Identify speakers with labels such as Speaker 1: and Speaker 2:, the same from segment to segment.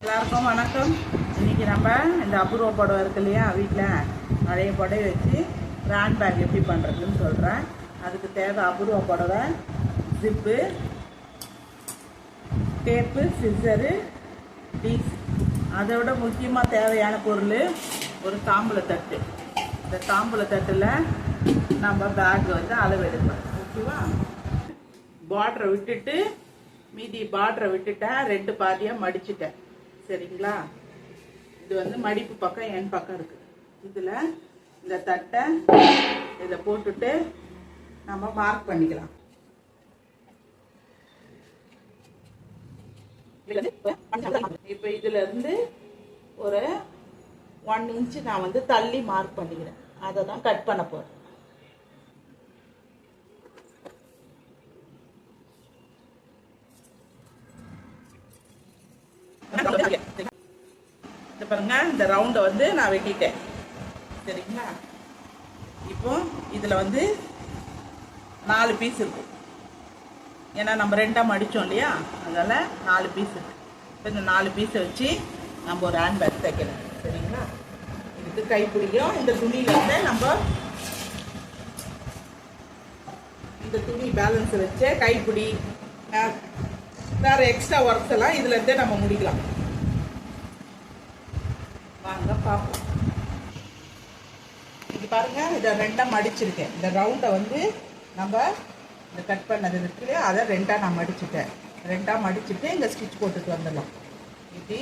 Speaker 1: எல்லாருக்கும் வணக்கம். இன்னைக்கு நம்ம இந்த அபூர்வ புடவை இருக்கு இல்லையா வீட்டில் நிறைய புடவை வச்சு ஹேண்ட் பேக் எப்படி பண்ணுறதுன்னு சொல்கிறேன் அதுக்கு தேவை அபூர்வ புடவை ஜிப்பு டேப்பு சிசரு பீஸ் அதை விட முக்கியமாக தேவையான பொருள் ஒரு தாம்பூல தட்டு. இந்த தாம்பூல தட்டில் நம்ம பேக் வந்து அளவு எடுப்போம். ஓகேவா? பார்டரை விட்டுட்டு மீதி பார்டரை விட்டுட்டேன் ரெண்டு பாதியாக மடிச்சிட்டேன் சரிங்களா? இது வந்து மடிப்பு பக்கம் என் பக்கம் இருக்கு. இதில் இந்த தட்டை இதை போட்டுட்டு நம்ம மார்க் பண்ணிக்கலாம். இப்போ இதுல இருந்து ஒரு ஒன் இன்ச் நான் வந்து தள்ளி மார்க் பண்ணிக்கிறேன். அதை தான் கட் பண்ண போகிறேன் இந்த பாருங்க இந்த ரவுண்டை வந்து நான் வெட்டிட்டேன். சரிங்களா? இப்போ இதில் வந்து நாலு பீஸ் இருக்கும் ஏன்னா நம்ம ரெண்டாக மடித்தோம் இல்லையா? அதனால் நாலு பீஸ் இருக்கு. இப்போ இந்த நாலு பீஸை வச்சு நம்ம ஒரு ஹேண்ட் பேக் தைக்கலாம் சரிங்களா? இதுக்கு கைப்பிடிக்கும் இந்த துணியிலேருந்து நம்ம இந்த துணி பேலன்ஸை வச்சு கைப்பிடி வேறு எக்ஸ்ட்ரா ஒர்க்ஸ் எல்லாம் இதுலேருந்தே நம்ம முடிக்கலாம். பார்ப்போம். இது பாருங்கள் இதை ரெண்டாக மடிச்சிருக்கேன். இந்த ரவுண்டை வந்து நம்ம இந்த கட் பண்ணது இருக்குது அதை ரெண்டாக நான் மடிச்சுட்டேன். ரெண்டாக மடிச்சுட்டு இங்கே ஸ்டிச் போட்டுட்டு வந்துடலாம். இப்படி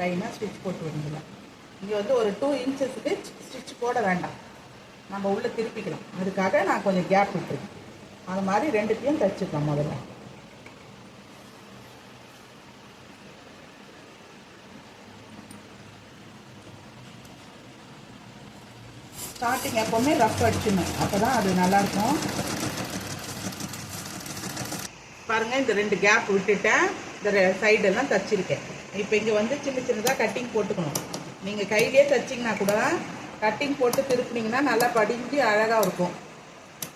Speaker 1: லைனாக ஸ்டிச் போட்டு வந்துடலாம். இங்கே வந்து ஒரு டூ இன்ச்சஸுக்கு ஸ்டிச் போட வேண்டாம். நம்ம உள்ளே திருப்பிக்கலாம். அதுக்காக நான் கொஞ்சம் கேப் விட்டுருக்கேன். அது மாதிரி ரெண்டுத்தையும் தைச்சிக்கலாம் முதல்ல. ஸ்டார்டிங் எப்போவுமே ரஃப் அடிச்சிடணும். அப்போ தான் அது நல்லாயிருக்கும். பாருங்க இந்த ரெண்டு கேப் விட்டுட்டேன். இந்த சைடெல்லாம் தச்சிருக்கேன். இப்போ இங்கே வந்து சின்ன சின்னதாக கட்டிங் போட்டுக்கணும். நீங்கள் கையிலே தச்சிங்கன்னா கூட கட்டிங் போட்டு திருப்பினீங்கன்னா நல்லா படிஞ்சு அழகாக இருக்கும்.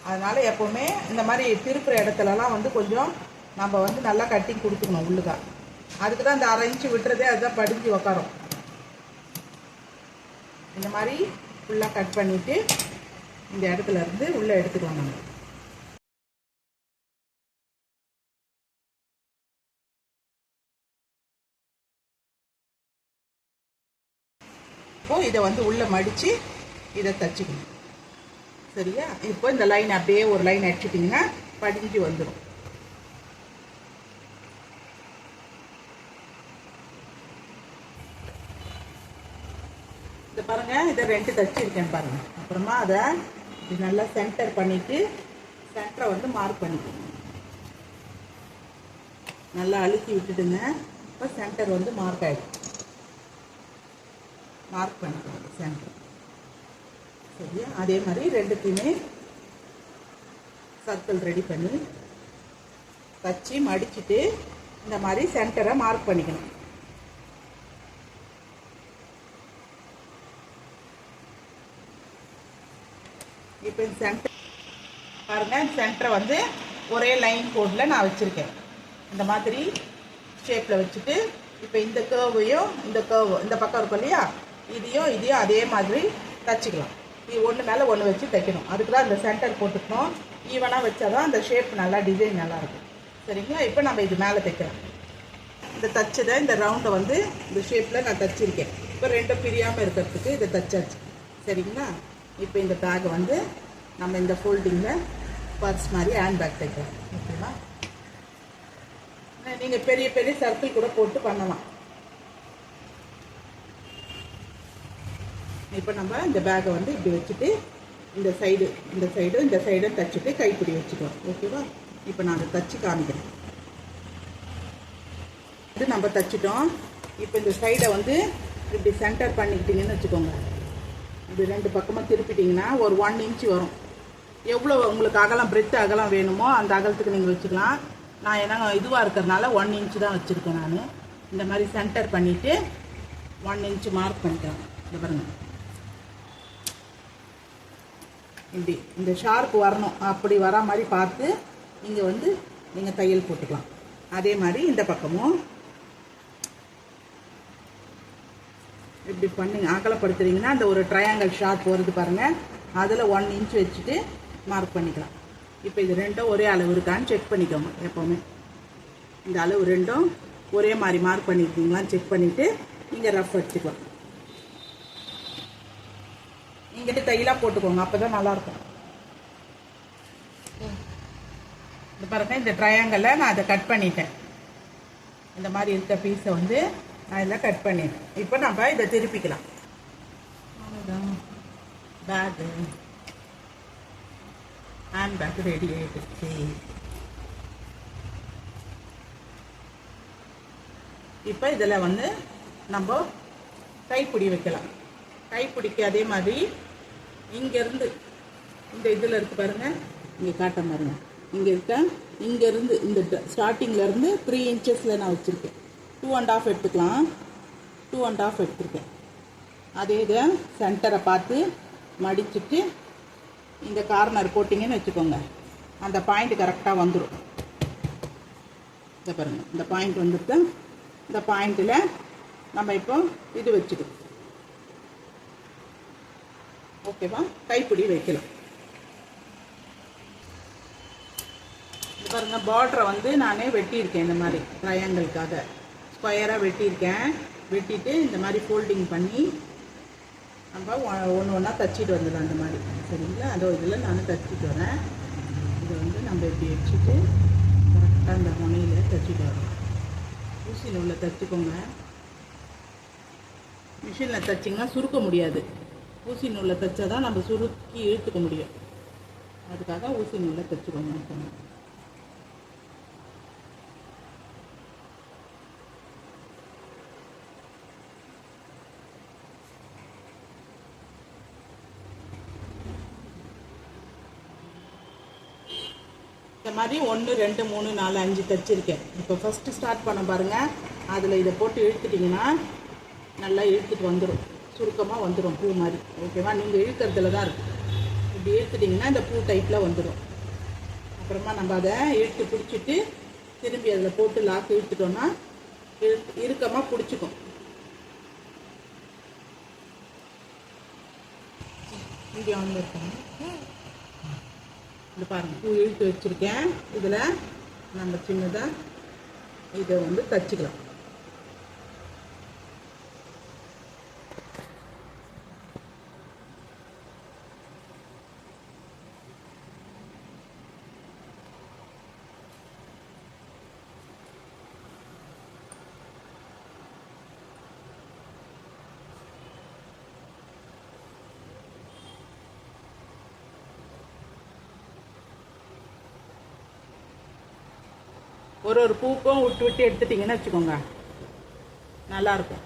Speaker 1: அதனால் எப்போவுமே இந்த மாதிரி திருப்புற இடத்துலலாம் வந்து கொஞ்சம் நம்ம வந்து நல்லா கட்டிங் கொடுத்துக்கணும் உள்ளுக்கா. அதுக்கு தான் இந்த அரை இன்ச்சு விட்டுறதே அதுதான் படிஞ்சு உக்காரும். இந்த மாதிரி ஃபுல்லாக கட் பண்ணிவிட்டு இந்த இடத்துல இருந்து உள்ளே எடுத்துக்கலாம் நம்ம இப்போ இதை வந்து உள்ளே மடித்து இதை தச்சுக்கணும். சரியா? இப்போ இந்த லைன் அப்படியே ஒரு லைன் அடிச்சிட்டிங்கன்னா படிஞ்சு வந்துடும் பாருங்கள் பாருங்க இதை ரெண்டு தச்சிருக்கேன் பாருங்க. அப்புறமா அதை இப்படி நல்லா சென்டர் பண்ணிட்டு சென்டரை வந்து மார்க் பண்ணிக்கணும் நல்லா அழுத்தி விட்டுடுங்க. இப்போ சென்டர் வந்து மார்க் ஆகிடும் மார்க் பண்ணிக்கணும் சென்டர் சரியா? அதே மாதிரி ரெண்டுத்தையுமே சர்க்கிள் ரெடி பண்ணி தச்சு மடிச்சுட்டு இந்த மாதிரி சென்டரை மார்க் பண்ணிக்கணும். இப்போ இந்த சென்டர் பாருங்கள் சென்டரை வந்து ஒரே லைன் கோடில் நான் வச்சுருக்கேன். இந்த மாதிரி ஷேப்பில் வச்சுட்டு இப்போ இந்த கேர்வையும் இந்த கேர்வ் இந்த பக்கம் இருக்கும் இல்லையா? இதையும் இதையும் அதே மாதிரி தச்சுக்கலாம். இது ஒன்று மேலே ஒன்று வச்சு தைக்கணும். அதுக்கு தான் இந்த சென்டர் போட்டுக்கணும். ஈவனாக வச்சா தான் அந்த ஷேப் நல்லா டிசைன் நல்லாயிருக்கும் சரிங்களா? இப்போ நம்ம இது மேலே தைக்கலாம். இந்த தச்சதை இந்த ரவுண்டை வந்து இந்த ஷேப்பில் நான் தச்சிருக்கேன். இப்போ ரெண்டும் பிரியாமல் இருக்கிறதுக்கு இதை தச்சாச்சு. சரிங்களா? இப்போ இந்த பேக்கை வந்து நம்ம இந்த ஃபோல்டிங்கில் பர்ஸ் மாதிரி ஹேண்ட் பேக் தைக்கலாம் ஓகேவா நீங்கள் பெரிய பெரிய சர்க்கிள் கூட போட்டு பண்ணலாம். இப்போ நம்ம இந்த பேக்கை வந்து இப்படி வச்சுட்டு இந்த சைடு இந்த சைடு இந்த சைடும் தச்சுட்டு கைப்பிடி வச்சுக்கலாம் ஓகேவா இப்போ நான் அதை தச்சு காமிக்கிறேன். இது நம்ம தச்சிட்டோம். இப்போ இந்த சைடை வந்து இப்படி சென்டர் பண்ணிக்கிட்டீங்கன்னு வச்சுக்கோங்க. இப்படி ரெண்டு பக்கமாக திருப்பிட்டிங்கன்னா ஒரு ஒன் இன்ச் வரும். எவ்வளோ உங்களுக்கு அகலம் பிரெத் அகலம் வேணுமோ அந்த அகலத்துக்கு நீங்கள் வச்சுக்கலாம். நான் ஏன்னா இதுவாக இருக்கிறதுனால ஒன் இன்ச்சு தான் வச்சுருக்கேன் நான். இந்த மாதிரி சென்டர் பண்ணிவிட்டு ஒன் இன்ச் மார்க் பண்ணிக்கலாம். இந்த பாருங்க. இப்படி இந்த ஷார்ப் வரணும். அப்படி வரா மாதிரி பார்த்து இங்கே வந்து நீங்கள் தையல் போட்டுக்கலாம். அதே மாதிரி இந்த பக்கமும் இப்படி பண்ணி அகலப்படுத்துறீங்கன்னா அந்த ஒரு ட்ரையாங்கல் ஷார்ப் வருது பாருங்கள் அதில் ஒன் இன்ச் வச்சுட்டு மார்க் பண்ணிக்கலாம். இப்போ இது ரெண்டும் ஒரே அளவு இருக்கான்னு செக் பண்ணிக்கோங்க எப்போவுமே. இந்த அளவு ரெண்டும் ஒரே மாதிரி மார்க் பண்ணியிருக்கீங்களான்னு செக் பண்ணிவிட்டு இங்கே ரஃப் அடிச்சுக்கலாம். இங்கிட்டு தையலாக போட்டுக்கோங்க அப்போ தான் நல்லாயிருக்கும் இந்த பாருங்க இந்த ட்ரையாங்கலில் நான் அதை கட் பண்ணிட்டேன். இந்த மாதிரி இருக்க பீஸை வந்து இதில் கட் பண்ணிட்டேன் இப்போ நம்ம இதை திருப்பிக்கலாம். அவ்வளோதான் பேகு ஹேண்ட் பேக் ரெடி ஆகிடுச்சு இப்போ இதில் வந்து நம்ம கைப்பிடி வைக்கலாம். கைப்பிடிக்கு அதே மாதிரி இங்கேருந்து இந்த இதில் இருக்கு பாருங்க. இங்கே காட்ட பாருங்க. இங்கே இருக்க? இங்கேருந்து இந்த ஸ்டார்டிங்லேருந்து த்ரீ இன்ச்சஸில் நான் வச்சுருக்கேன். டூ அண்ட் ஆஃப் எடுத்துக்கலாம். டூ அண்ட் ஆஃப் எடுத்துருக்கேன். அதே இதை சென்டரை பார்த்து மடிச்சுட்டு இந்த கார்னர் போட்டிங்கன்னு வச்சுக்கோங்க. அந்த பாயிண்ட் கரெக்டாக வந்துடும் இந்த பாருங்கள் இந்த பாயிண்ட் வந்துட்டு இந்த பாயிண்ட்டில் நம்ம இப்போ இது வச்சுக்கலாம் ஓகேவா கைப்பிடி வைக்கலாம். பாருங்கள் பாருங்க பார்டரை வந்து நானே வெட்டியிருக்கேன் இந்த மாதிரி ட்ரையாங்கிள்காக ஸ்கொயராக வெட்டியிருக்கேன். வெட்டிட்டு இந்த மாதிரி ஃபோல்டிங் பண்ணி நம்ம ஒன்று ஒன்றா தச்சிட்டு வந்துடலாம் அந்த மாதிரி. சரிங்களா? அதோ இதில் நான் தச்சிட்டு வரேன். இதை வந்து நம்ம இப்படி வச்சுட்டு கரெக்டாக அந்த முனையில் தச்சிட்டு வரோம் ஊசி நூலில் தச்சுக்கோங்க. மிஷினில் தைச்சிங்கன்னா சுருக்க முடியாது. ஊசி நூலில் தைச்சா தான் நம்ம சுருக்கி இழுத்துக்க முடியும். அதுக்காக ஊசி நூலில் தைச்சிக்கோங்க. இந்த மாதிரி ஒன்று ரெண்டு மூணு நாலு அஞ்சு தைச்சிருக்கேன். இப்போ ஃபஸ்ட்டு ஸ்டார்ட் பண்ண பாருங்கள் அதில் இதை போட்டு இழுத்துட்டிங்கன்னா நல்லா இழுத்துட்டு வந்துடும் சுருக்கமாக வந்துடும் பூ மாதிரி. ஓகேவா நீங்கள் இழுக்கிறதுல தான் இருக்கும் இப்படி இழுத்துட்டிங்கன்னா இந்த பூ டைப்பில் வந்துடும் அப்புறமா நம்ம அதை இழுத்து பிடிச்சிட்டு திரும்பி அதில் போட்டு லாக் இழுத்துட்டோன்னா இழு இறுக்கமாக பிடிச்சிக்கும். இங்கே வந்து இருக்காங்க இது பாருங்கள் பூ இழுத்து வச்சுருக்கேன். இதில் நம்ம சின்னதாக இதை வந்து தச்சுக்கலாம். ஒரு ஒரு பூக்கும் விட்டு விட்டு எடுத்துட்டிங்கன்னு வச்சுக்கோங்க. நல்லாயிருக்கும்.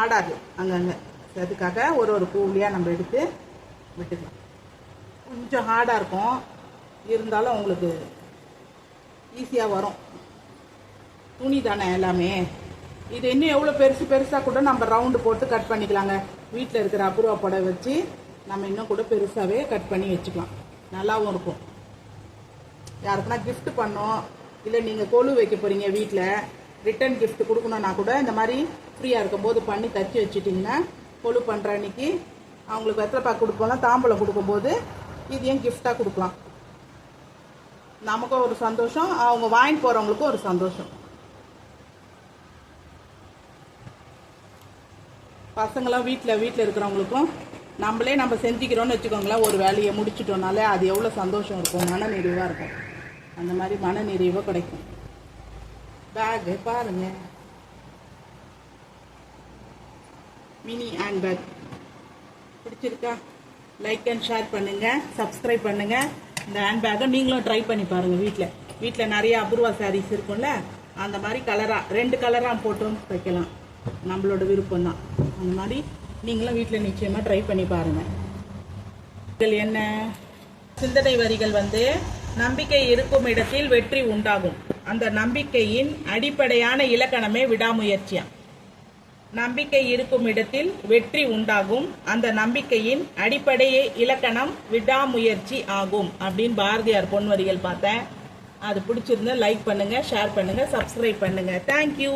Speaker 1: ஆடாது அங்கங்கே. அதுக்காக ஒரு ஒரு பூவிலையாக நம்ம எடுத்து விட்டுக்கலாம். கொஞ்சம் ஹார்டாக இருக்கும். இருந்தாலும் உங்களுக்கு ஈஸியாக வரும். துணி தானே எல்லாமே. இது இன்னும் எவ்வளோ பெருசு பெருசாக கூட நம்ம ரவுண்டு போட்டு கட் பண்ணிக்கலாங்க. வீட்டில் இருக்கிற அபூர்வ புடவை வச்சு நம்ம இன்னும் கூட பெருசாகவே கட் பண்ணி வச்சுக்கலாம். நல்லாவும் இருக்கும். யாருக்குன்னா கிஃப்ட் பண்ணோம் இல்லை நீங்கள் கொலு வைக்க போகிறீங்க வீட்டில் ரிட்டர்ன் கிஃப்ட் கொடுக்கணுன்னா கூட இந்த மாதிரி ஃப்ரீயாக இருக்கும்போது பண்ணி தச்சு வச்சுட்டிங்கன்னா கொலு பண்ணுற அன்னைக்கு அவங்களுக்கு வெத்தலை கொடுப்போம்லாம் தாம்பழம் தாம்பூலம் கொடுக்கும்போது இதையும் கிஃப்டாக கொடுக்கலாம்? நமக்கும் ஒரு சந்தோஷம் அவங்க வாங்கிட்டு போகிறவங்களுக்கும் ஒரு சந்தோஷம். பசங்களாம் வீட்டில் வீட்டில் இருக்கிறவங்களுக்கும் நம்மளே நம்ம செஞ்சுக்கிறோம்னு வச்சுக்கோங்களேன் ஒரு வேலையை முடிச்சிட்டோம்னாலே அது எவ்வளோ சந்தோஷம் இருக்கும் மன நிறைவாக இருக்கும். அந்த மாதிரி மன நிறைவாக கிடைக்கும். பேகு பாருங்க. மினி ஹேண்ட் பேக் பிடிச்சிருக்கா? லைக் அண்ட் ஷேர் பண்ணுங்கள் சப்ஸ்கிரைப் பண்ணுங்கள் இந்த ஹேண்ட் பேக்கை நீங்களும் ட்ரை பண்ணி பாருங்கள் வீட்டில் வீட்டில் நிறைய அபூர்வா சாரீஸ் இருக்கும்ல அந்த மாதிரி கலராக ரெண்டு கலராக போட்டும் தைக்கலாம் நம்மளோட விருப்பம் தான் அந்த மாதிரி நீங்களும் வீட்டில் நிச்சயமாக ட்ரை பண்ணி பாருங்கள் என்ன? சிந்தனை வரிகள் வந்து நம்பிக்கை இருக்கும் இடத்தில் வெற்றி உண்டாகும். அந்த நம்பிக்கையின் அடிப்படையான இலக்கணமே விடாமுயற்சியா? நம்பிக்கை இருக்கும் இடத்தில் வெற்றி உண்டாகும். அந்த நம்பிக்கையின் அடிப்படையே இலக்கணம் விடாமுயற்சி ஆகும். அப்படின்னு பாரதியார் பொன்வரிகள் பார்த்தேன் அது பிடிச்சிருந்தா லைக் பண்ணுங்க ஷேர் பண்ணுங்க சப்ஸ்கிரைப் பண்ணுங்க. தேங்க்யூ